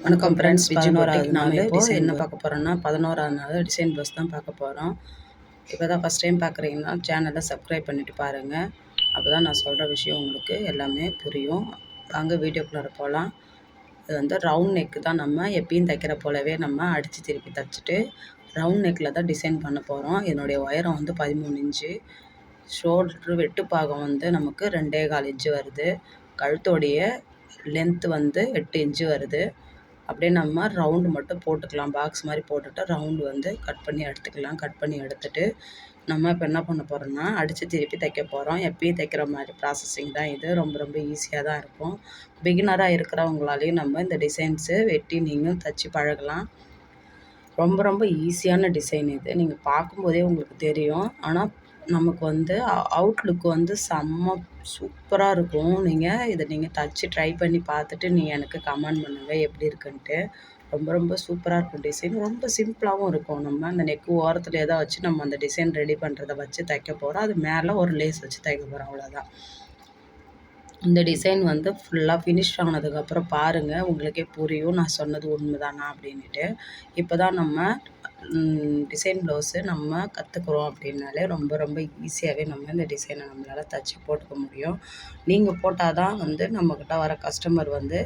வணக்கம் ஃப்ரெண்ட்ஸ் பதினோராவது நாள் இப்போ டிசைன் என்ன பார்க்க போகிறோன்னா பதினோராவது நாள் டிசைன் ப்ளவுஸ் தான் பார்க்க போகிறோம் இப்போ தான் ஃபஸ்ட் டைம் பார்க்குறீங்கன்னா சேனலை சப்ஸ்கிரைப் பண்ணிவிட்டு பாருங்கள் அப்போ தான் நான் சொல்கிற விஷயம் உங்களுக்கு எல்லாமே புரியும். வாங்க வீடியோக்குள்ளே போகலாம் இது வந்து ரவுண்ட் நெக்கு தான் நம்ம எப்பயும் தைக்கிற போலவே நம்ம அடித்து திருப்பி தைச்சிட்டு ரவுண்ட் நெக்கில் தான் டிசைன் பண்ண போகிறோம் என்னுடைய உயரம் வந்து பதிமூணு இன்ச்சு ஷோல்ட்ரு வெட்டு பாகம் வந்து நமக்கு ரெண்டே கால் இன்ச்சு வருது. கழுத்தோடைய லென்த்து வந்து எட்டு இன்ச்சு வருது. அப்படியே நம்ம ரவுண்டு மட்டும் போட்டுக்கலாம். பாக்ஸ் மாதிரி போட்டுட்டு ரவுண்டு வந்து கட் பண்ணி எடுத்துக்கலாம். கட் பண்ணி எடுத்துட்டு நம்ம இப்போ என்ன பண்ண போகிறோம்னா அடித்து திருப்பி தைக்க போகிறோம் எப்பயும் தைக்கிற மாதிரி ப்ராசஸிங் தான் இது. ரொம்ப ரொம்ப ஈஸியாக தான் இருக்கும். பிகினராக இருக்கிறவங்களாலையும் நம்ம இந்த டிசைன்ஸு வெட்டி நீங்களும் தைச்சி பழகலாம். ரொம்ப ரொம்ப ஈஸியான டிசைன் இது. நீங்கள் பார்க்கும்போதே உங்களுக்கு தெரியும். ஆனால் நமக்கு வந்து அவுட்லுக் வந்து செம்ம சூப்பராக இருக்கும். நீங்கள் இதை நீங்கள் தச்சு ட்ரை பண்ணி பார்த்துட்டு நீங்கள் எனக்கு கமெண்ட் பண்ணுங்கள் எப்படி இருக்குன்ட்டு. ரொம்ப ரொம்ப சூப்பராக இருக்கும் டிசைன் ரொம்ப சிம்பிளாகவும் இருக்கும். நம்ம அந்த நெக்கு ஓரத்தில் ஏதாவது வச்சு நம்ம அந்த டிசைன் ரெடி பண்ணுறத வச்சு தைக்க போகிறோம் அது மேலே ஒரு லேஸ் வச்சு தைக்க போகிறோம் அவ்வளோதான் இந்த டிசைன் வந்து ஃபுல்லாக ஃபினிஷ் ஆனதுக்கப்புறம் பாருங்கள் உங்களுக்கே புரியும். நான் சொன்னது உண்மைதானா அப்படின்ட்டு இப்போ தான் நம்ம டிசைன் ப்ளவுஸு நம்ம கற்றுக்குறோம் அப்படின்னாலே ரொம்ப ரொம்ப ஈஸியாகவே நம்ம இந்த டிசைனை நம்மளால் தைச்சி போட்டுக்க முடியும். நீங்கள் போட்டால் தான் வந்து நம்மக்கிட்ட வர கஸ்டமர் வந்து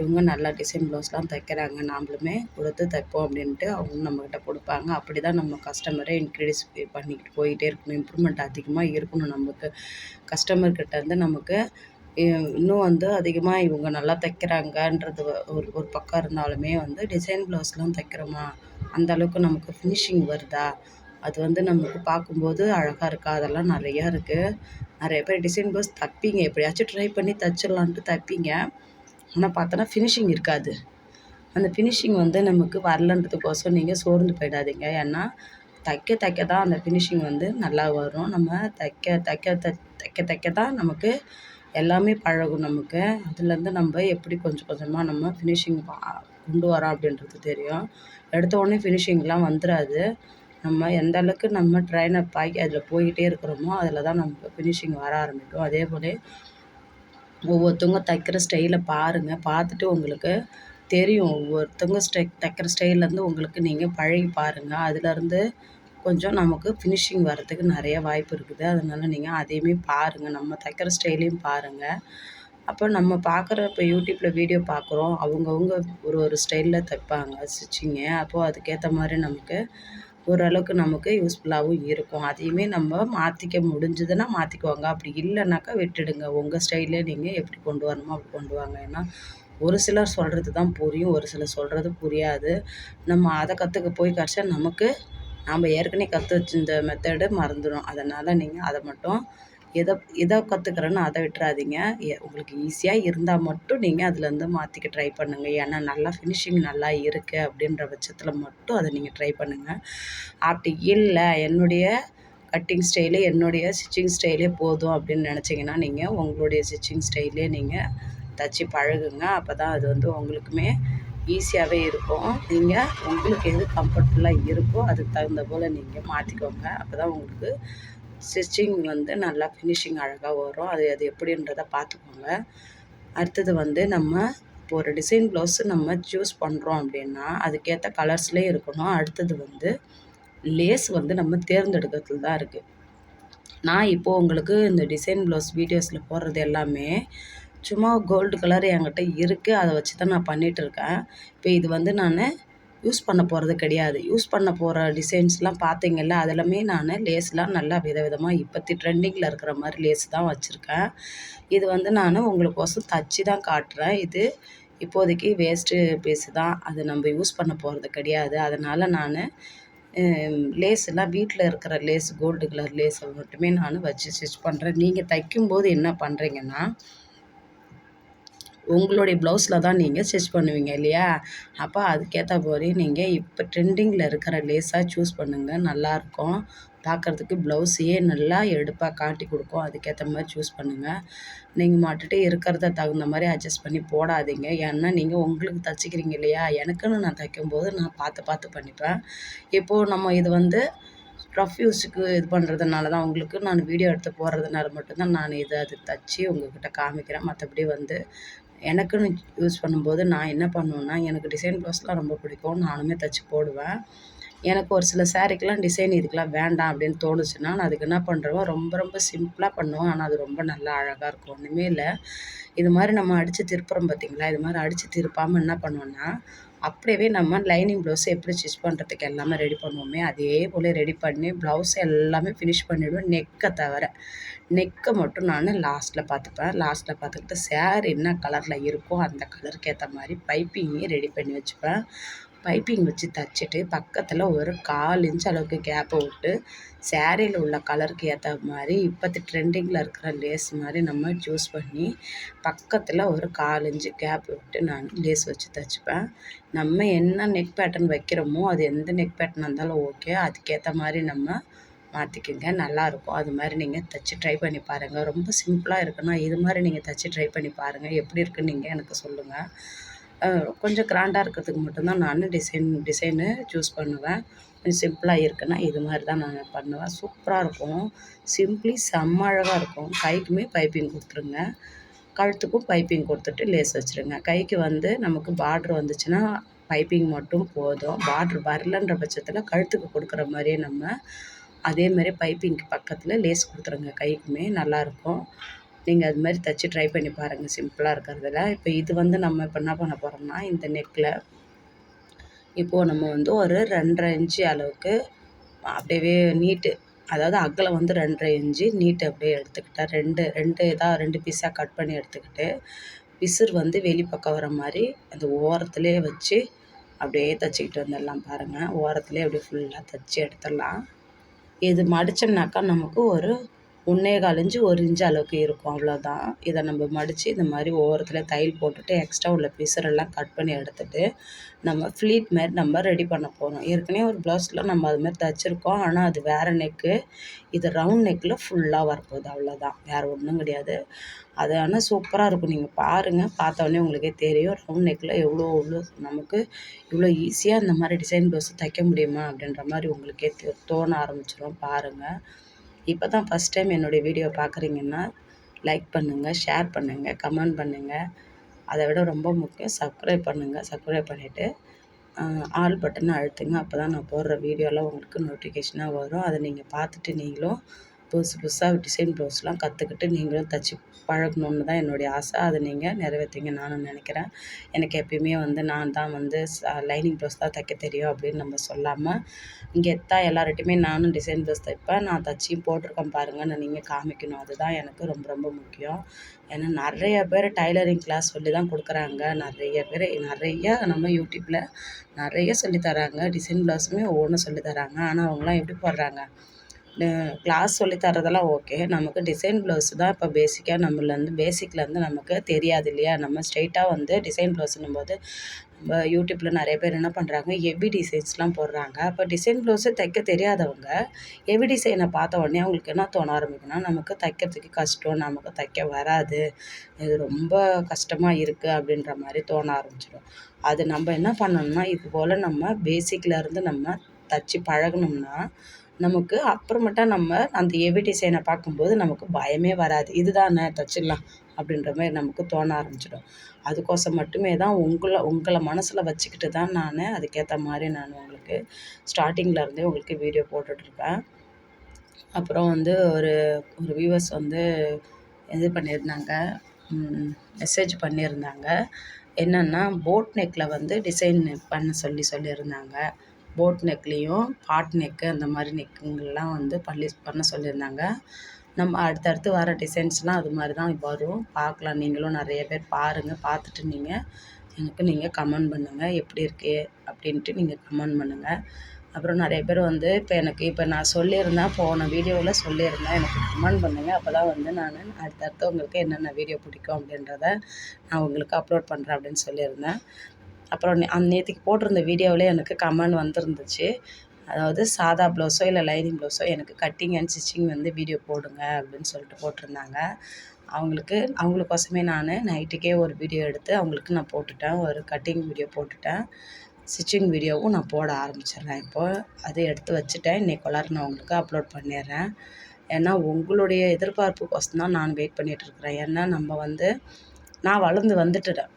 இவங்க நல்லா டிசைன் ப்ளவுஸ்லாம் தைக்கிறாங்க நாமளுமே கொடுத்து தைப்போம் அப்படின்ட்டு அவங்க நம்மக்கிட்ட கொடுப்பாங்க. அப்படி தான் நம்ம கஸ்டமரை இன்க்ரீஸ் பண்ணிக்கிட்டு போயிட்டே இருக்கணும். இம்ப்ரூவ்மெண்ட் அதிகமாக இருக்கணும் நமக்கு. கஸ்டமர்கிட்ட இருந்து நமக்கு இன்னும் வந்து அதிகமாக இவங்க நல்லா தைக்கிறாங்கன்றது ஒரு ஒரு பக்கம் இருந்தாலுமே வந்து டிசைன் ப்ளவுஸ்லாம் தைக்கிறோமா? அந்த அளவுக்கு நமக்கு ஃபினிஷிங் வருதா? அது வந்து நமக்கு பார்க்கும்போது அழகாக இருக்கா? அதெல்லாம் நிறையா இருக்குது நிறைய பேர் டிசைன் ப்ளவுஸ் தைப்பீங்க. எப்படியாச்சும் ட்ரை பண்ணி தைச்சிடலான்ட்டு தைப்பீங்க. ஆனால் பார்த்தோன்னா ஃபினிஷிங் இருக்காது. அந்த ஃபினிஷிங் வந்து நமக்கு வரலன்றதுக்கோசம் நீங்கள் சோர்ந்து போயிடாதீங்க. ஏன்னா தைக்க தைக்க தான் அந்த ஃபினிஷிங் வந்து நல்லா வரும். நம்ம தைக்க தைக்க தைக்க தைக்க தான் நமக்கு எல்லாமே பழகும் நமக்கு. அதுலேருந்து நம்ம எப்படி கொஞ்சம் கொஞ்சமாக நம்ம ஃபினிஷிங் கொண்டு வரோம் அப்படின்றது தெரியும். எடுத்த உடனே ஃபினிஷிங்லாம் வந்துடாது நம்ம எந்த அளவுக்கு நம்ம ட்ரெயின் அப் ஆகி அதில் போய்கிட்டே இருக்கிறோமோ அதில் தான் நமக்கு ஃபினிஷிங் வர ஆரம்பிக்கும். அதே போல் ஒவ்வொருத்தவங்க தைக்கிற ஸ்டைலை பாருங்கள் பார்த்துட்டு உங்களுக்கு தெரியும். ஒவ்வொருத்தவங்க ஸ்டை தைக்கிற ஸ்டைல்லேருந்து உங்களுக்கு நீங்கள் பழகி பாருங்கள் அதுலேருந்து கொஞ்சம் நமக்கு ஃபினிஷிங் வரத்துக்கு நிறைய வாய்ப்பு இருக்குது. அதனால் நீங்கள் அதையுமே பாருங்கள் நம்ம தைக்கிற ஸ்டைலையும் பாருங்கள் அப்போ நம்ம பார்க்குற இப்போ யூடியூப்பில் வீடியோ பார்க்குறோம். அவங்கவுங்க ஒரு ஒரு ஸ்டைலில் தைப்பாங்க ஸ்டிச்சிங்கு அப்போது அதுக்கேற்ற மாதிரி நமக்கு ஓரளவுக்கு நமக்கு யூஸ்ஃபுல்லாகவும் இருக்கும். அதையுமே நம்ம மாற்றிக்க முடிஞ்சதுன்னா மாற்றிக்குவாங்க அப்படி இல்லைனாக்கா விட்டுடுங்க. உங்கள் ஸ்டைலே நீங்கள் எப்படி கொண்டு வரணுமோ அப்படி கொண்டு வாங்க. ஏன்னா ஒரு சிலர் சொல்கிறது தான் புரியும். ஒரு சிலர் சொல்கிறது புரியாது. நம்ம அதை கற்றுக்க போய் கடைசியாக நமக்கு நாம் ஏற்கனவே கற்று வச்சிருந்த மெத்தடு மறந்துடும். அதனால் நீங்கள் அதை மட்டும் எதை எதை கற்றுக்குறேன்னு அதை விட்டுறாதீங்க. உங்களுக்கு ஈஸியாக இருந்தால் மட்டும் நீங்கள் அதுலேருந்து மாற்றிக்க ட்ரை பண்ணுங்கள் ஏன்னா நல்லா ஃபினிஷிங் நல்லா இருக்குது அப்படின்ற பட்சத்தில் மட்டும் அதை நீங்கள் ட்ரை பண்ணுங்கள் அப்படி இல்லை என்னுடைய கட்டிங் ஸ்டைலு என்னுடைய ஸ்டிச்சிங் ஸ்டைலே போதும் அப்படின்னு நினச்சிங்கன்னா நீங்கள் உங்களுடைய ஸ்டிச்சிங் ஸ்டைலே நீங்கள் தச்சு பழகுங்க. அப்போ தான் அது வந்து உங்களுக்குமே ஈஸியாகவே இருக்கும். நீங்கள் உங்களுக்கு எது கம்ஃபர்டபுளாக இருக்கோ அதுக்கு தகுந்த போல் நீங்கள் மாற்றிக்கோங்க அப்போ தான் உங்களுக்கு ஸ்டிச்சிங் வந்து நல்லா ஃபினிஷிங் அழகாக வரும். அது அது எப்படின்றத பார்த்துக்கோங்க. அடுத்தது வந்து நம்ம இப்போ ஒரு டிசைன் ப்ளவுஸு நம்ம சூஸ் பண்ணுறோம் அப்படின்னா அதுக்கேற்ற கலர்ஸ்லேயே இருக்கணும். அடுத்தது வந்து லேஸ் வந்து நம்ம தேர்ந்தெடுக்கிறதுல தான் இருக்குது நான் இப்போது உங்களுக்கு இந்த டிசைன் ப்ளவுஸ் வீடியோஸில் போடுறது எல்லாமே சும்மா கோல்டு கலர் என்கிட்ட இருக்குது அதை வச்சு தான் நான் பண்ணிகிட்ருக்கேன் இப்போ இது வந்து நான் யூஸ் பண்ண போகிறது கிடையாது. யூஸ் பண்ண போகிற டிசைன்ஸ்லாம் பார்த்தீங்கல்ல அதெல்லாமே நான் லேஸ்லாம் நல்லா விதவிதமாக இப்போத்தி ட்ரெண்டிங்கில் இருக்கிற மாதிரி லேஸ் தான் வச்சுருக்கேன். இது வந்து நான் உங்களுக்கோசம் தச்சு தான் காட்டுறேன். இது இப்போதைக்கு வேஸ்ட்டு பீஸு தான் அது நம்ம யூஸ் பண்ண போகிறது கிடையாது. அதனால் நான் லேஸ்லாம் வீட்டில் இருக்கிற லேஸ் கோல்டு கலர் லேஸை மட்டுமே நான் வச்சு ஸ்டிச் பண்ணுறேன் நீங்கள் தைக்கும்போது என்ன பண்ணுறீங்கன்னா உங்களுடைய ப்ளவுஸில் தான் நீங்கள் ஸ்டிச் பண்ணுவீங்க இல்லையா? அப்போ அதுக்கேற்ற மாதிரி நீங்கள் இப்போ ட்ரெண்டிங்கில் இருக்கிற லேஸாக சூஸ் பண்ணுங்கள் நல்லாயிருக்கும் பார்க்குறதுக்கு ப்ளவுஸையே நல்லா எடுப்பாக காட்டி கொடுக்கும். அதுக்கேற்ற மாதிரி சூஸ் பண்ணுங்கள் நீங்கள் மாட்டுட்டு இருக்கிறத தகுந்த மாதிரி அட்ஜஸ்ட் பண்ணி போடாதீங்க. ஏன்னா நீங்கள் உங்களுக்கு தைச்சிக்கிறீங்க இல்லையா? எனக்குன்னு நான் தைக்கும்போது நான் பார்த்து பார்த்து பண்ணிப்பேன். இப்போது நம்ம இது வந்து ரஃப் யூஸுக்கு இது பண்ணுறதுனால தான் உங்களுக்கு நான் வீடியோ எடுத்து போடுறதுனால மட்டும்தான் நான் இதை அது தச்சு உங்கள்கிட்ட காமிக்கிறேன். மற்றபடி வந்து எனக்குன்னு யூஸ் பண்ணும்போது நான் என்ன பண்ணுவேன்னா எனக்கு டிசைன் ப்ளவுஸ்லாம் ரொம்ப பிடிக்கும். நானுமே தைச்சி போடுவேன். எனக்கு ஒரு சில சாரீக்கெலாம் டிசைன் இதுக்கெலாம் வேண்டாம் அப்படின்னு தோணுச்சுன்னா நான் அதுக்கு என்ன பண்ணுறேன் ரொம்ப ரொம்ப சிம்பிளாக பண்ணுவேன். ஆனால் அது ரொம்ப நல்லா அழகாக இருக்கும். ஒன்றுமே இல்லை. இது மாதிரி நம்ம அடித்து திருப்புறோம் பார்த்தீங்களா இது மாதிரி அடித்து திருப்பாமல் என்ன பண்ணுவோன்னா அப்படியே நம்ம லைனிங் ப்ளவுஸ் எப்படி ஸ்டிச் பண்ணுறதுக்கு எல்லாமே ரெடி பண்ணுவோமே. அதே போல் ரெடி பண்ணி ப்ளவுஸ் எல்லாமே ஃபினிஷ் பண்ணிவிடுவோம் நெக்கை தவிர. நெக்கை மட்டும் நான் லாஸ்ட்டில் பார்த்துப்பேன். லாஸ்ட்டில் பார்த்துக்கிட்டு சேர் என்ன கலரில் இருக்கோ அந்த கலருக்கு ஏற்ற மாதிரி பைப்பிங்கையும் ரெடி பண்ணி வச்சுப்பேன். பைப்பிங் வச்சு தைச்சிட்டு பக்கத்தில் ஒரு கால் இன்ச் அளவுக்கு கேப்பை விட்டு சேரீயில் உள்ள கலருக்கு ஏற்ற மாதிரி இப்போத்து ட்ரெண்டிங்கில் இருக்கிற லேஸ் மாதிரி நம்ம சூஸ் பண்ணி பக்கத்தில் ஒரு கால் இன்ச்சு கேப் விட்டு நான் லேஸ் வச்சு தைச்சிப்பேன். நம்ம என்ன நெக் பேட்டர்ன் வைக்கிறோமோ அது எந்த நெக் பேட்டர்ன் இருந்தாலும் ஓகே அதுக்கேற்ற மாதிரி நம்ம மாற்றிக்கோங்க நல்லாயிருக்கும் அது மாதிரி நீங்கள் தைச்சி ட்ரை பண்ணி பாருங்கள் ரொம்ப சிம்பிளாக இருக்குன்னா இது மாதிரி நீங்கள் தைச்சி ட்ரை பண்ணி பாருங்கள் எப்படி இருக்குன்னு நீங்கள் எனக்கு சொல்லுங்கள் கொஞ்சம் கிராண்டாக இருக்கிறதுக்கு மட்டும்தான் நான் டிசைன் டிசைனு சூஸ் பண்ணுவேன். கொஞ்சம் சிம்பிளாக இருக்குன்னா இது மாதிரி தான் நான் பண்ணுவேன். சூப்பராக இருக்கும். சிம்பிளி செம்ம அழகாக இருக்கும். கைக்குமே பைப்பிங் கொடுத்துருங்க. கழுத்துக்கும் பைப்பிங் கொடுத்துட்டு லேஸ் வச்சுருங்க. கைக்கு வந்து நமக்கு பார்ட்ரு வந்துச்சுன்னா பைப்பிங் மட்டும் போதும். பார்ட்ரு வரலன்ற பட்சத்தில் கழுத்துக்கு கொடுக்குற மாதிரியே நம்ம அதே மாதிரி பைப்பிங்க்கு பக்கத்தில் லேஸ் கொடுத்துருங்க. கைக்குமே நல்லாயிருக்கும் நீங்கள் அது மாதிரி தைச்சி ட்ரை பண்ணி பாருங்கள் சிம்பிளாக இருக்கிறதுல. இப்போ இது வந்து நம்ம இப்போ என்ன பண்ண போகிறோம்னா இந்த நெக்கில் இப்போது நம்ம வந்து ஒரு ரெண்டரை இன்ச்சு அளவுக்கு அப்படியே நீட்டு அதாவது அகலம் வந்து ரெண்டரை இன்ச்சு நீட்டு அப்படியே எடுத்துக்கிட்டேன் ரெண்டு ரெண்டு இதாக ரெண்டு பீஸாக கட் பண்ணி எடுத்துக்கிட்டு பிசுறு வந்து வெளிப்பக்கம் வர மாதிரி அந்த ஓரத்துலேயே வச்சு அப்படியே தைச்சிக்கிட்டு வந்துடலாம் பாருங்கள் ஓரத்துலேயே அப்படியே ஃபுல்லாக தைச்சி எடுத்துடலாம். இது மடித்தோம்னாக்கா நமக்கு ஒரு ஒன்றே கால் இன்ச்சு ஒரு இன்ச்சு அளவுக்கு இருக்கும். அவ்வளோதான் இதை நம்ம மடித்து இந்த மாதிரி ஓரத்தில் தையல் போட்டுட்டு எக்ஸ்ட்ரா உள்ள பிசரெல்லாம் கட் பண்ணி எடுத்துகிட்டு நம்ம ஃப்ளீட் மாரி நம்ம ரெடி பண்ண போகிறோம் ஏற்கனவே ஒரு ப்ளவுஸில் நம்ம அது மாதிரி தைச்சிருக்கோம். ஆனால் அது வேறு நெக்கு இது ரவுண்ட் நெக்கில் ஃபுல்லாக வரப்போகுது. அவ்வளோதான் வேறு ஒன்றும் கிடையாது. அது ஆனால் சூப்பராக இருக்கும். நீங்கள் பாருங்கள் பார்த்தோன்னே உங்களுக்கே தெரியும். ரவுண்ட் நெக்கில் எவ்வளோ எவ்வளோ நமக்கு இவ்வளோ ஈஸியாக இந்த மாதிரி டிசைன் ப்ளவுஸ் தைக்க முடியுமா அப்படின்ற மாதிரி உங்களுக்கே தோண ஆரம்பிச்சிடும் பாருங்கள் இப்போ தான் ஃபஸ்ட் டைம் என்னுடைய வீடியோ பார்க்குறீங்கன்னா லைக் பண்ணுங்கள் ஷேர் பண்ணுங்கள் கமெண்ட் பண்ணுங்கள் அதை விட ரொம்ப முக்கியம் சப்ஸ்கிரைப் பண்ணுங்கள் சப்ஸ்கிரைப் பண்ணிவிட்டு ஆல் பட்டனை அழுத்துங்க. அப்போ தான் நான் போடுற வீடியோலாம் உங்களுக்கு நோட்டிஃபிகேஷனாக வரும். அதை நீங்கள் பார்த்துட்டு நீங்களும் புதுசு புதுசாக டிசைன் ப்ளவுஸ்லாம் கற்றுக்கிட்டு நீங்களும் தைச்சி பழகணுன்னு தான் என்னுடைய ஆசை. அதை நீங்கள் நிறைவேற்றிங்க நானும் நினைக்கிறேன். எனக்கு எப்பயுமே வந்து நான் தான் வந்து லைனிங் ப்ளவுஸ் தான் தைக்க தெரியும் அப்படின்னு நம்ம சொல்லாமல் இங்கே எத்தா எல்லார்ட்டையுமே நானும் டிசைன் ப்ளவுஸ் தைப்பேன். நான் தைச்சியும் போட்டிருக்கேன் பாருங்கன்னு நீங்கள் காமிக்கணும். அதுதான் எனக்கு ரொம்ப ரொம்ப முக்கியம். ஏன்னா நிறைய பேர் டைலரிங் கிளாஸ் சொல்லி தான் கொடுக்குறாங்க. நிறைய பேர் நிறைய நம்ம யூடியூப்பில் நிறைய சொல்லித்தராங்க டிசைன் ப்ளவுஸுமே ஒவ்வொன்றும் சொல்லித்தராங்க ஆனால் அவங்களாம் எப்படி போடுறாங்க? கிளாஸ் சொல்லி தரதெல்லாம் ஓகே நமக்கு டிசைன் ப்ளவுஸ் தான் இப்போ பேசிக்காக நம்மளேருந்து பேசிக்லேருந்து நமக்கு தெரியாது இல்லையா? நம்ம ஸ்ட்ரெயிட்டாக வந்து டிசைன் ப்ளவுஸுன்னும் போது நம்ம யூடியூப்பில் நிறைய பேர் என்ன பண்ணுறாங்க ஹெவி டிசைன்ஸ்லாம் போடுறாங்க. அப்போ டிசைன் ப்ளவுஸே தைக்க தெரியாதவங்க ஹெவி டிசைனை பார்த்த உடனே அவங்களுக்கு என்ன தோண ஆரம்பிக்குன்னா நமக்கு தைக்கிறதுக்கு கஷ்டம் நமக்கு தைக்க வராது. இது ரொம்ப கஷ்டமாக இருக்குது அப்படின்ற மாதிரி தோண ஆரம்பிச்சிடும். அது நம்ம என்ன பண்ணணும்னா இது போல் நம்ம பேசிக்லேருந்து நம்ம தச்சு பழகணும்னா நமக்கு அப்புறமேட்டா நம்ம அந்த ஹெவி டிசைனை பார்க்கும்போது நமக்கு பயமே வராது. இதுதானே தச்சிடலாம் அப்படின்ற மாதிரி நமக்கு தோண ஆரம்பிச்சிடும். அதுக்கோசம் மட்டுமே தான் உங்களை உங்களை மனசில் வச்சுக்கிட்டு தான் நான் அதுக்கேற்ற மாதிரி நான் உங்களுக்கு ஸ்டார்டிங்கில் இருந்தே உங்களுக்கு வீடியோ போட்டுட்ருப்பேன் அப்புறம் வந்து ஒரு ஒரு வியூவர்ஸ் வந்து இது பண்ணியிருந்தாங்க. மெசேஜ் பண்ணியிருந்தாங்க. என்னென்னா போட் நெக்கில் வந்து டிசைன் பண்ண சொல்லி சொல்லியிருந்தாங்க. போட் நெக்லேயும் பாட் நெக்கு அந்த மாதிரி நெக்குங்கள்லாம் வந்து பண்ணி பண்ண சொல்லியிருந்தாங்க. நம்ம அடுத்தடுத்து வர டிசைன்ஸ்லாம் அது மாதிரி தான் வரும். பார்க்கலாம். நீங்களும் நிறைய பேர் பாருங்கள் பார்த்துட்டு நீங்கள் எனக்கு நீங்கள் கமெண்ட் பண்ணுங்கள் எப்படி இருக்குது அப்படின்ட்டு நீங்கள் கமெண்ட் பண்ணுங்கள் அப்புறம் நிறைய பேர் வந்து இப்போ எனக்கு இப்போ நான் சொல்லியிருந்தேன் போன வீடியோவில் சொல்லியிருந்தேன். எனக்கு கமெண்ட் பண்ணுங்கள் அப்போ தான் வந்து நான் அடுத்தடுத்து உங்களுக்கு என்னென்ன வீடியோ பிடிக்கும் அப்படின்றத நான் உங்களுக்கு அப்லோட் பண்ணுறேன் அப்படின்னு சொல்லியிருந்தேன். அப்புறம் அந்த நேற்றுக்கு போட்டிருந்த வீடியோவிலே எனக்கு கமெண்ட் வந்துருந்துச்சு. அதாவது சாதா ப்ளவுஸோ இல்லை லைனிங் ப்ளவுஸோ எனக்கு கட்டிங் அண்ட் ஸ்டிச்சிங் வந்து வீடியோ போடுங்க அப்படின்னு சொல்லிட்டு போட்டிருந்தாங்க. அவங்களுக்கு அவங்களுக்கோசமே நான் நைட்டுக்கே ஒரு வீடியோ எடுத்து அவங்களுக்கு நான் போட்டுட்டேன். ஒரு கட்டிங் வீடியோ போட்டுட்டேன். ஸ்டிச்சிங் வீடியோவும் நான் போட ஆரம்பிச்சிடுறேன் இப்போது அதை எடுத்து வச்சுட்டேன். இன்றைக்குள்ளார நான் உங்களுக்கு அப்லோட் பண்ணிடுறேன். ஏன்னா உங்களுடைய எதிர்பார்ப்புக்கோசம் தான் நான் வெயிட் பண்ணிகிட்ருக்குறேன் ஏன்னா நம்ம வந்து நான் வளர்ந்து வந்துட்டுட்டேன்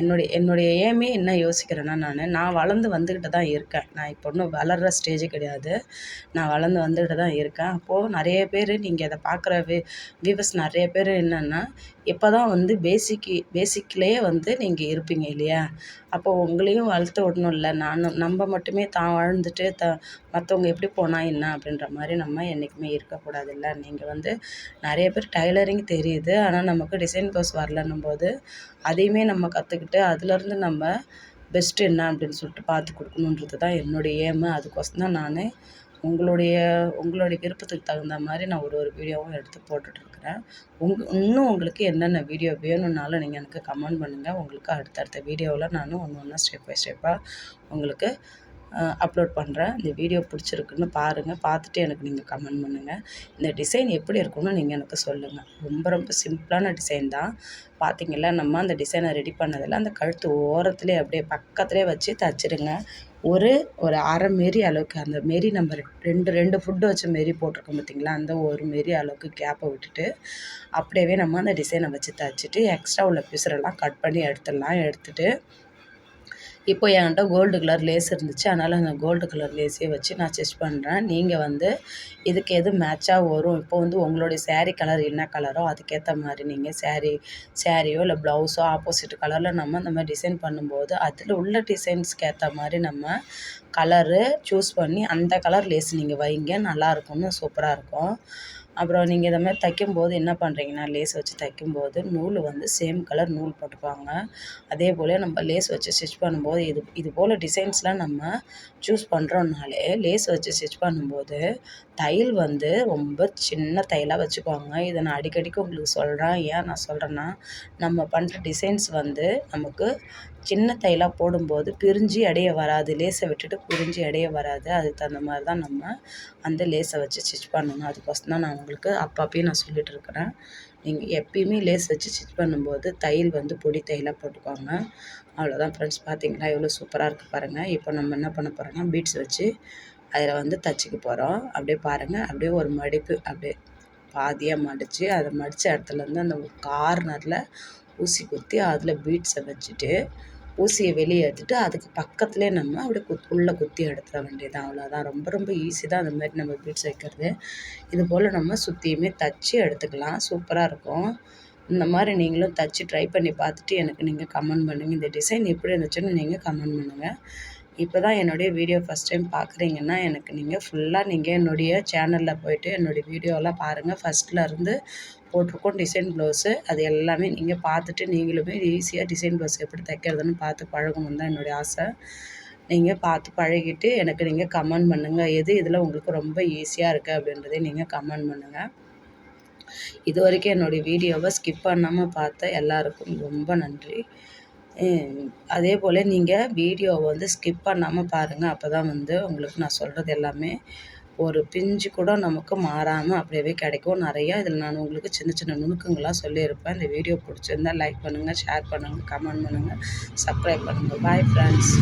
என்னுடைய என்னுடைய ஏமே என்ன யோசிக்கிறேன்னா நான் நான் வளர்ந்து வந்துக்கிட்டு தான் இருக்கேன். நான் இப்போ ஒன்றும் வளர்கிற ஸ்டேஜு கிடையாது. நான் வளர்ந்து வந்துக்கிட்டு தான் இருக்கேன். அப்போது நிறைய பேர் நீங்கள் இதை பார்க்குற வி வியூவர்ஸ் நிறைய பேர் என்னென்னா இப்போ தான் வந்து பேசிக்கு பேசிக்லேயே வந்து நீங்கள் இருப்பீங்க இல்லையா? அப்போ உங்களையும் வளர்த்து விடணும்ல. நானும் நம்ம மட்டுமே தான் வாழ்ந்துட்டு த மற்றவங்க எப்படி போனால் என்ன அப்படின்ற மாதிரி நம்ம என்றைக்குமே இருக்கக்கூடாதுல்ல. நீங்கள் வந்து நிறைய பேர் டைலரிங் தெரியுது. ஆனால் நமக்கு டிசைன் கோர்ஸ் வரலன்னும் போது அதையுமே நம்ம கற்றுக்கிட்டு அதுலேருந்து நம்ம பெஸ்ட்டு என்ன அப்படின்னு சொல்லிட்டு பார்த்து கொடுக்கணுன்றது தான் என்னுடைய ஏமு அதுக்கோசம் தான் நான் உங்களுடைய உங்களுடைய விருப்பத்துக்கு தகுந்த மாதிரி நான் ஒரு ஒரு வீடியோவும் எடுத்து போட்டுட்ருக்குறேன். உங் இன்னும் உங்களுக்கு என்னென்ன வீடியோ வேணும்னாலும் நீங்கள் எனக்கு கமெண்ட் பண்ணுங்கள் உங்களுக்கு அடுத்தடுத்த வீடியோவில் நானும் ஒன்று ஒன்றா ஸ்டெப் பை ஸ்டெப்பாக உங்களுக்கு அப்லோட் பண்ணுறேன் இந்த வீடியோ பிடிச்சிருக்குன்னு பாருங்கள் பார்த்துட்டு எனக்கு நீங்கள் கமெண்ட் பண்ணுங்கள் இந்த டிசைன் எப்படி இருக்கும்னு நீங்கள் எனக்கு சொல்லுங்கள் ரொம்ப ரொம்ப சிம்பிளான டிசைன் தான். பார்த்தீங்களா நம்ம அந்த டிசைனை ரெடி பண்ணதில் அந்த கழுத்து ஓரத்துலேயே அப்படியே பக்கத்துலேயே வச்சு தச்சிடுங்க ஒரு ஒரு அரை மாரி அளவுக்கு அந்த மாரி நம்ம ரெண்டு ரெண்டு ஃபுட்டு வச்ச மாரி போட்டிருக்கோம் பார்த்திங்களா அந்த ஒரு மாரி அளவுக்கு கேப்பை விட்டுட்டு அப்படியே நம்ம அந்த டிசைனை வச்சு தச்சுட்டு எக்ஸ்ட்ரா உள்ள பிசுரெல்லாம் கட் பண்ணி எடுத்துடலாம். எடுத்துகிட்டு இப்போ என்கிட்ட கோல்டு கலர் லேஸ் இருந்துச்சு. அதனால் அந்த கோல்டு கலர் லேஸே வச்சு நான் ஸ்டிச் பண்ணுறேன் நீங்கள் வந்து இதுக்கு எது மேட்சாக வரும்? இப்போ வந்து உங்களுடைய சேரீ கலர் என்ன கலரோ அதுக்கேற்ற மாதிரி நீங்கள் சேரீ சேரீயோ இல்லை ப்ளவுஸோ ஆப்போசிட் கலரில் நம்ம இந்த மாதிரி டிசைன் பண்ணும்போது அதில் உள்ள டிசைன்ஸ்க்கு ஏற்ற மாதிரி நம்ம கலரு சூஸ் பண்ணி அந்த கலர் லேஸ் நீங்கள் வைங்க. நல்லாயிருக்கும்னு சூப்பராக இருக்கும். அப்புறம் நீங்கள் இதை மாதிரி தைக்கும்போது என்ன பண்ணுறீங்கன்னா லேஸ் வச்சு தைக்கும்போது நூல் வந்து சேம் கலர் நூல் போட்டுப்பாங்க. அதே போல் நம்ம லேஸ் வச்சு ஸ்டிச் பண்ணும்போது இது இது போல் டிசைன்ஸ்லாம் நம்ம சூஸ் பண்ணுறோன்னாலே லேஸ் வச்சு ஸ்டிச் பண்ணும்போது தையல் வந்து ரொம்ப சின்ன தையலாக வச்சுக்குவாங்க. இதை நான் அடிக்கடிக்கு உங்களுக்கு சொல்கிறேன் ஏன் நான் சொல்கிறேன்னா நம்ம பண்ணுற டிசைன்ஸ் வந்து நமக்கு சின்ன தையலாக போடும்போது பிரிஞ்சு அடைய வராது. லேஸை விட்டுட்டு பிரிஞ்சு அடைய வராது. அதுக்கு தகுந்த மாதிரி தான் நம்ம அந்த லேஸை வச்சு ஸ்டிச் பண்ணணும். அதுக்கோசம் தான் நான் உங்களுக்கு அப்பப்பயும் நான் சொல்லிகிட்டு இருக்கிறேன் நீங்கள் எப்பயுமே லேஸ் வச்சு ஸ்டிச் பண்ணும்போது தையல் வந்து பொடி தையலாக போட்டுக்கோங்க. அவ்வளோதான் ஃப்ரெண்ட்ஸ் பார்த்தீங்களா எவ்வளோ சூப்பராக இருக்குது பாருங்கள் இப்போ நம்ம என்ன பண்ண போகிறோம்னா பீட்ஸ் வச்சு அதில் வந்து தச்சுக்க போகிறோம் அப்படியே பாருங்கள் அப்படியே ஒரு மடிப்பு அப்படியே பாதியாக மடித்து அதை மடித்த இடத்துலேருந்து அந்த கார்னரில் ஊசி குத்தி அதில் பீட்ஸை வச்சுட்டு ஊசியை வெளியே எடுத்துட்டு அதுக்கு பக்கத்துலேயே நம்ம அப்படியே குத் உள்ளே குத்தி எடுத்துட வேண்டியது அவ்வளோதான் ரொம்ப ரொம்ப ஈஸி தான் அந்த மாதிரி நம்ம பீட்ஸ் வைக்கிறது இது போல் நம்ம சுற்றியுமே தச்சு எடுத்துக்கலாம். சூப்பராக இருக்கும். இந்த மாதிரி நீங்களும் தச்சு ட்ரை பண்ணி பார்த்துட்டு எனக்கு நீங்கள் கமெண்ட் பண்ணுங்கள் இந்த டிசைன் எப்படி இருந்துச்சுன்னு நீங்கள் கமெண்ட் பண்ணுங்கள் இப்போ தான் என்னுடைய வீடியோ ஃபஸ்ட் டைம் பார்க்குறீங்கன்னா எனக்கு நீங்கள் ஃபுல்லாக நீங்கள் என்னுடைய சேனலில் போய்ட்டு என்னுடைய வீடியோலாம் பாருங்கள் ஃபஸ்ட்லேருந்து போட்டிருக்கோம். டிசைன் ப்ளவுஸு அது எல்லாமே நீங்கள் பார்த்துட்டு நீங்களுமே ஈஸியாக டிசைன் ப்ளவுஸ் எப்படி தைக்கிறதுன்னு பார்த்து பழகணும் தான் என்னுடைய ஆசை. நீங்கள் பார்த்து பழகிட்டு எனக்கு நீங்கள் கமெண்ட் பண்ணுங்கள் எது இதில் உங்களுக்கு ரொம்ப ஈஸியாக இருக்குது அப்படின்றதே நீங்கள் கமெண்ட் பண்ணுங்கள் இது வரைக்கும் என்னுடைய வீடியோவை ஸ்கிப் பண்ணாமல் பார்த்த எல்லாருக்கும் ரொம்ப நன்றி. அதே போல் நீங்கள் வீடியோவை வந்து ஸ்கிப் பண்ணாமல் பாருங்கள் அப்போ தான் வந்து உங்களுக்கு நான் சொல்கிறது எல்லாமே ஒரு பிஞ்சு கூட நமக்கு மாறாமல் அப்படியே கிடைக்கும். நிறையா இதில் நான் உங்களுக்கு சின்ன சின்ன நுணுக்கங்களாக சொல்லியிருப்பேன். இந்த வீடியோ பிடிச்சிருந்தா லைக் பண்ணுங்கள் ஷேர் பண்ணுங்கள் கமெண்ட் பண்ணுங்கள் சப்ஸ்கிரைப் பண்ணுங்கள் பாய் ஃப்ரெண்ட்ஸ்